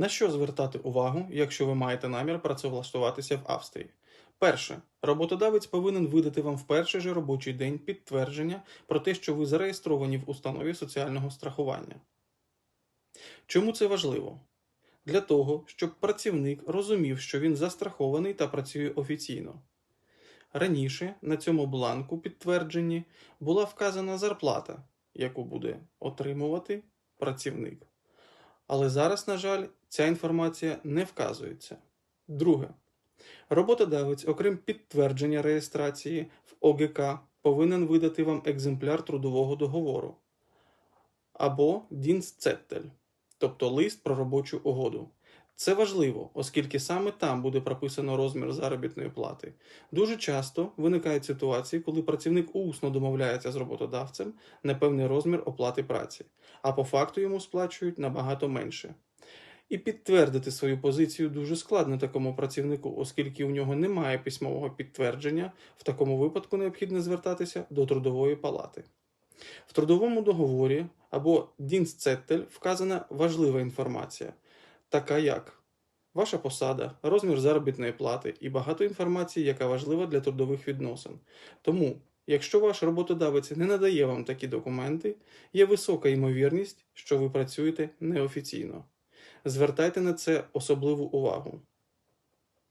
На що звертати увагу, якщо ви маєте намір працевлаштуватися в Австрії? Перше, роботодавець повинен видати вам в перший же робочий день підтвердження про те, що ви зареєстровані в установі соціального страхування. Чому це важливо? Для того, щоб працівник розумів, що він застрахований та працює офіційно. Раніше на цьому бланку підтвердженні була вказана зарплата, яку буде отримувати працівник. Але зараз, на жаль, ця інформація не вказується. Друге. Роботодавець, окрім підтвердження реєстрації в ОГК, повинен видати вам екземпляр трудового договору або Дінсцеттель, тобто лист про робочу угоду. Це важливо, оскільки саме там буде прописано розмір заробітної плати. Дуже часто виникають ситуації, коли працівник усно домовляється з роботодавцем на певний розмір оплати праці, а по факту йому сплачують набагато менше. І підтвердити свою позицію дуже складно такому працівнику, оскільки у нього немає письмового підтвердження. В такому випадку необхідно звертатися до трудової палати. В трудовому договорі або Dienstzettel вказана важлива інформація, така як ваша посада, розмір заробітної плати і багато інформації, яка важлива для трудових відносин. Тому, якщо ваш роботодавець не надає вам такі документи, є висока ймовірність, що ви працюєте неофіційно. Звертайте на це особливу увагу.